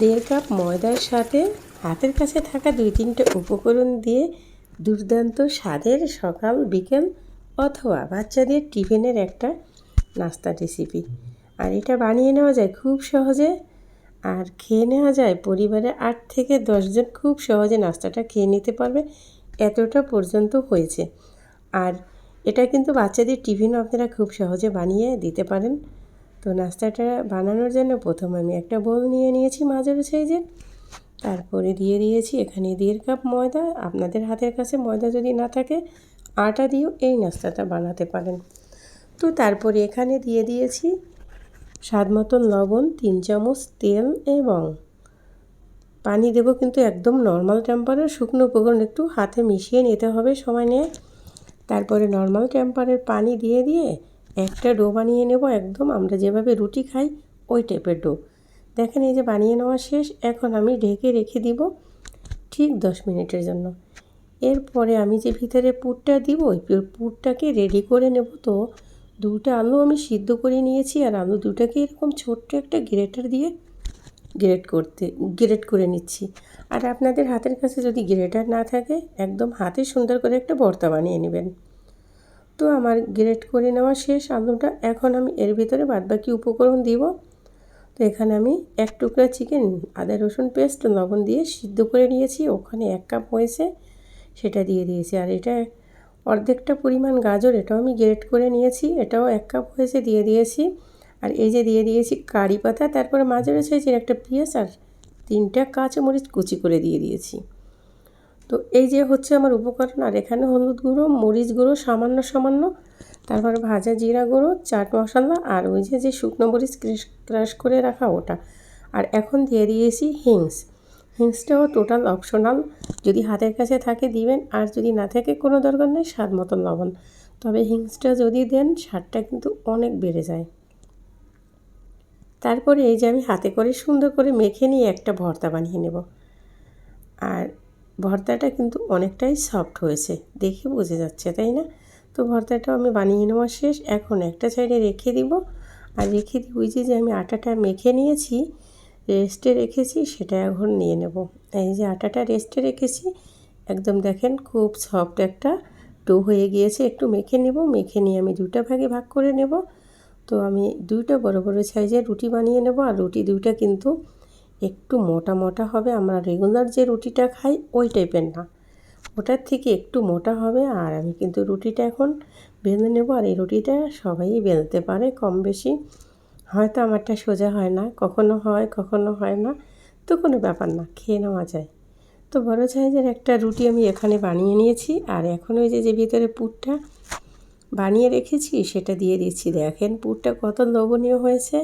দেড় কাপ ময়দার সাথে হাতের কাছে থাকা দুই তিনটে উপকরণ দিয়ে দুর্দান্ত স্বাদের সকাল, বিকেল অথবা বাচ্চাদের টিফিনের একটা নাস্তা রেসিপি আর এটা বানিয়ে নেওয়া যায় খুব সহজে আর খেয়ে নেওয়া যায় পরিবারে আট থেকে দশজন খুব সহজে নাস্তাটা খেয়ে নিতে পারবে, এতটা পর্যন্ত হয়েছে। আর এটা কিন্তু বাচ্চাদের টিফিনও আপনারা খুব সহজে বানিয়ে দিতে পারেন। তো নাস্তাটা বানানোর জন্য প্রথম আমি একটা বোল নিয়ে নিয়েছি মাঝারি সাইজের তারপরে দিয়ে দিয়েছি এখানে দেড় কাপ ময়দা। আপনাদের হাতের কাছে ময়দা যদি না থাকে, আটা দিয়েও এই নাস্তাটা বানাতে পারেন। তো তারপরে এখানে দিয়ে দিয়েছি স্বাদ মতন লবণ, তিন চামচ তেল এবং পানি দেব কিন্তু একদম নর্মাল টেম্পারের শুকনো উপকরণ একটু হাতে মিশিয়ে নিতে হবে সময় নিয়ে। তারপরে নর্মাল টেম্পারের পানি দিয়ে দিয়ে একটা ডো বানিয়ে নেব একদম, আমরা যেভাবে রুটি খাই ওই টাইপের ডো। দেখেন এই যে বানিয়ে নেওয়া শেষ, এখন আমি ঢেকে রেখে দিব ঠিক দশ মিনিটের জন্য। এরপরে আমি যে ভিতরে পুরটা দিব, ওই পুরটাকে রেডি করে নেব। তো দুটো আলু আমি সিদ্ধ করে নিয়েছি, আর আলু দুটাকে এরকম ছোট্ট একটা গ্রেটার দিয়ে গ্রেট করতে গ্রেট করে নিচ্ছি। আর আপনাদের হাতের কাছে যদি গ্রেটার না থাকে, একদম হাতে সুন্দর করে একটা ভর্তা বানিয়ে নেবেন। তো আমার গ্রেট করে নেওয়া শেষ আলুটা এখন আমি এর ভিতরে বাদবাকি উপকরণ দিব। তো এখানে আমি এক টুকরা চিকেন, আদা রসুন পেস্ট, লবণ দিয়ে সিদ্ধ করে নিয়েছি, ওখানে এক কাপ হয়েছে, সেটা দিয়ে দিয়েছি। আর এটা অর্ধেকটা পরিমাণ গাজর, এটাও আমি গ্রেট করে নিয়েছি, এটাও এক কাপ হয়েছে, দিয়ে দিয়েছি। আর এই যে দিয়ে দিয়েছি কারি পাতা, তারপরে মাঝের সাইজের একটা পেঁয়াজ আর তিনটা কাঁচামরিচ কুচি করে দিয়ে দিয়েছি। তো এই যে হচ্ছে আমার উপকরণ, আর এখানে হলুদ গুঁড়ো, মরিচ গুঁড়ো, সামান্য সামান্য, তারপরে ভাজা জিরা গুঁড়ো, চাট মশলা, আর ওই যে যে শুকনো মরিচ ক্রাশ করে রাখা ওটা। আর এখন দিয়ে দিয়েছি হিংস। হিংসটাও টোটাল অপশনাল। যদি হাতের কাছে থাকে দিবেন, আর যদি না থাকে কোনো দরকার নেই, স্বাদ মতন লবণ। তবে হিংসটা যদি দেন, স্বাদটা কিন্তু অনেক বেড়ে যায়। তারপরে এই যে আমি হাতে করে সুন্দর করে মেখে নিয়ে একটা ভর্তা বানিয়ে নেব। আর ভর্তাটা কিন্তু অনেকটাই সফট হয়েছে। দেখে বোঝা যাচ্ছে, তাই না? তো ভর্তাটাও আমি বানিয়ে নেওয়া শেষ। এখন একটা সাইডে রেখে দিব। আর রেখে দিব ওই যে আমি আটাটা মেখে নিয়েছি রেস্টে রেখেছি, সেটা এখন নিয়ে নেব। এই যে আটাটা রেস্টে রেখেছি, একদম দেখেন খুব সফট একটা ডো হয়ে গিয়েছে। একটু মেখে নেব। মেখে নিয়ে আমি দুটা ভাগে ভাগ করে নেব। তো আমি দুইটা বড় বড় সাইজের রুটি বানিয়ে নেব। আর রুটি দুইটা কিন্তু একটু মোটা মোটা হবে, আমরা রেগুলার যে রুটিটা খাই ওই টাইপের না। ওটার থেকে একটু মোটা হবে আর আমি কিন্তু রুটিটা এখন বেঁধে নেব আর এই রুটিটা সবাই বেলতে পারে কম বেশি। হয়তো আমারটা সোজা হয় না, কখনো হয় কখনো হয় না, তো কোনো ব্যাপার না, খেয়ে নেওয়া যায়। তো বড় সাইজের একটা রুটি আমি এখানে বানিয়ে নিয়েছি আর এখন ওই যে যে ভিতরে পুরটা বানিয়ে রেখেছি সেটা দিয়ে দিচ্ছি। দেখেন পুরটা কত লোভনীয় হয়েছে।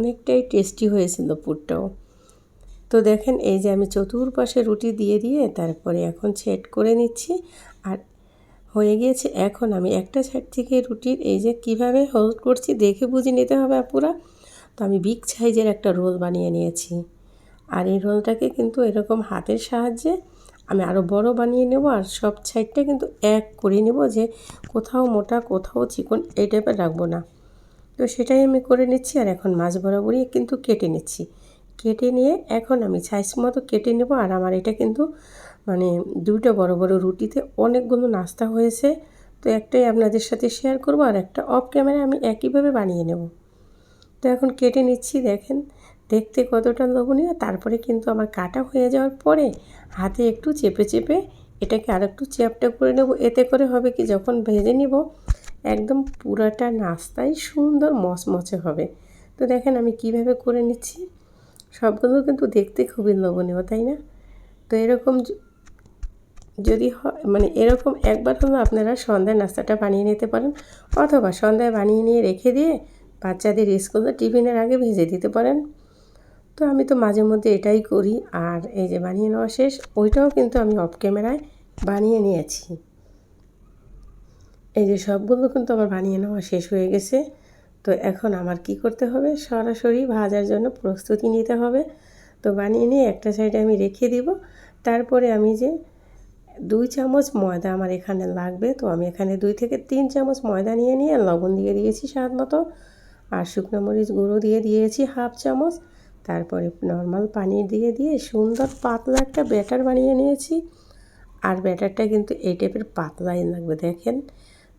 অনেকটাই টেস্টি হয়েছিল পুরটাও। তো দেখেন, এই যে আমি চতুর্পাশে রুটি দিয়ে দিয়ে তারপরে এখন সেট করে নিচ্ছি। আর হয়ে গিয়েছে, এখন আমি একটা সাইড থেকে রুটির এই যে কীভাবে হোল্ড করছি দেখে বুঝে নিতে হবে পুরা তো আমি বিগ সাইজের একটা রোল বানিয়ে নিয়েছি। আর এই রোলটাকে কিন্তু এরকম হাতের সাহায্যে আমি আরও বড় বানিয়ে নেব আর সব সাইডটা কিন্তু এক করে নেব যে কোথাও মোটা, কোথাও চিকন এই টাইপের রাখব না। তো সেটাই আমি করে নিচ্ছি আর এখন মাছ বরাবরই কিন্তু কেটে নিচ্ছি। কেটে নিয়ে এখন আমি সাইজ মতো কেটে নেব আর আমার এটা কিন্তু মানে দুইটা বড় বড় রুটিতে অনেকগুলো নাস্তা হয়েছে। তো একটাই আপনাদের সাথে শেয়ার করব আর একটা অফ ক্যামেরা আমি একইভাবে বানিয়ে নেব। তো এখন কেটে নিচ্ছি দেখেন, দেখতে কতটা লোভনীয়। তারপরে কিন্তু আমার কাটা হয়ে যাওয়ার পরে হাতে একটু চেপে চেপে এটাকে আর একটু চ্যাপটা করে নেব। এতে করে হবে কি, যখন ভেজে নিব একদম পুরাটা নাস্তাই সুন্দর মচমচে হবে। তো দেখেন আমি কীভাবে করে নিচ্ছি। সবগুলো কিন্তু দেখতে খুবই লোভনীয়, তাই না? তো এরকম যদি মানে এরকম একবার হলো আপনারা সন্ধ্যায় নাস্তাটা বানিয়ে নিতে পারেন অথবা সন্ধ্যায় বানিয়ে নিয়ে রেখে দিয়ে বাচ্চাদের স্কুলে টিফিনের আগে ভেজে দিতে পারেন। তো আমি তো মাঝে মধ্যে এটাই করি। আর এই যে বানিয়ে নেওয়া শেষ, ওইটাও কিন্তু আমি অফ ক্যামেরায় বানিয়ে নিয়েছি। এই যে সবগুলো কিন্তু আমার বানিয়ে নেওয়া শেষ হয়ে গেছে। তো এখন আমার কি করতে হবে? সরাসরি ভাজার জন্য প্রস্তুতি নিতে হবে। তো বানিয়ে নিয়ে একটা সাইডে আমি রেখে দিব। তারপরে আমি যে দুই চামচ ময়দা আমার এখানে লাগবে। তো আমি এখানে দুই থেকে তিন চামচ ময়দা নিয়ে নিয়ে লবণ দিয়ে দিয়েছি স্বাদ মতো। আর শুকনো মরিচ গুঁড়ো দিয়ে দিয়েছি হাফ চামচ। তারপরে নর্মাল পানি দিয়ে দিয়ে সুন্দর পাতলা একটা ব্যাটার বানিয়ে নিয়েছি। আর ব্যাটারটা কিন্তু এই টাইপের পাতলাই লাগবে, দেখেন।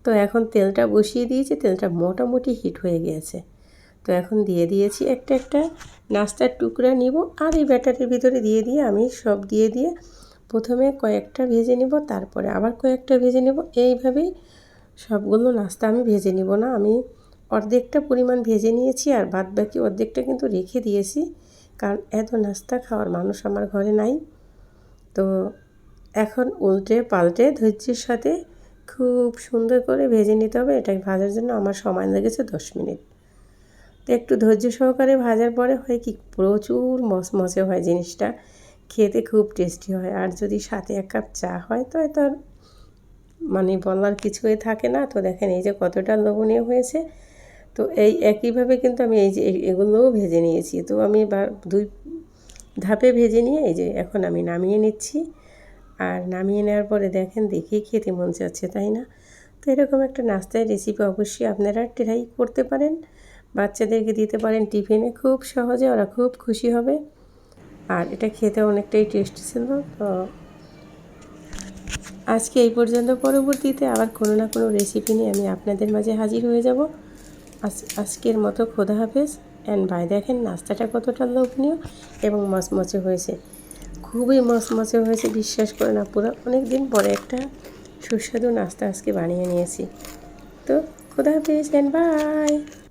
তো এখন তেলটা বসিয়ে দিয়েছি, তেলটা মোটামুটি হিট হয়ে গিয়েছে তো এখন দিয়ে দিয়েছি একটা একটা নাস্তার টুকরা নিব আর এই ব্যাটারের ভিতরে দিয়ে দিয়ে আমি সব দিয়ে দিয়ে প্রথমে কয়েকটা ভেজে নিব, তারপরে আবার কয়েকটা ভেজে নেব। এইভাবেই সবগুলো নাস্তা আমি ভেজে নিব না, আমি অর্ধেকটা পরিমাণ ভেজে নিয়েছি আর বাদ বাকি অর্ধেকটা কিন্তু রেখে দিয়েছি, কারণ এত নাস্তা খাওয়ার মানুষ আমার ঘরে নাই। তো এখন উল্টে পাল্টে ধৈর্যের সাথে খুব সুন্দর করে ভেজে নিতে হবে। এটা ভাজার জন্য আমার সময় লেগেছে দশ মিনিট। তো একটু ধৈর্য সহকারে ভাজার পরে হয় কি, প্রচুর মচমচে হয় জিনিসটা। খেতে খুব টেস্টি হয়। আর যদি সাথে এক কাপ চা হয়, তো তো আর মানে বলার কিছুই থাকে না। তো দেখেন এই যে কতটা লবণীয় হয়েছে। তো এই একইভাবে কিন্তু আমি এই যে এগুলোও ভেজে নিয়েছি। তো আমি দুই ধাপে ভেজে নিয়ে এই যে এখন আমি নামিয়ে নিচ্ছি। আর নামিয়ে নেওয়ার পরে দেখেন দেখেই খেতে মন যাচ্ছে, তাই না? তো এরকম একটা নাস্তার রেসিপি অবশ্যই আপনারা ট্রাই করতে পারেন। বাচ্চাদেরকে দিতে পারেন টিফিনে, খুব সহজে ওরা খুব খুশি হবে। আর এটা খেতে অনেকটাই টেস্ট ছিল, তো আজকে এই পর্যন্ত। পরবর্তীতে আবার কোনো না কোনো রেসিপি নিয়ে আমি আপনাদের মাঝে হাজির হয়ে যাব। আজকের মতো খোদা হাফেজ। অ্যান্ড ভাই দেখেন নাস্তাটা কতটা লোভনীয় এবং মচমচে হয়েছে। খুবই মচমচে হয়েছে, বিশ্বাস করে না পুরো অনেক দিন পরে একটা সুস্বাদু নাস্তা আজকে বানিয়ে নিয়েছি। তো, খোদা হাফিজ অ্যান্ড বাই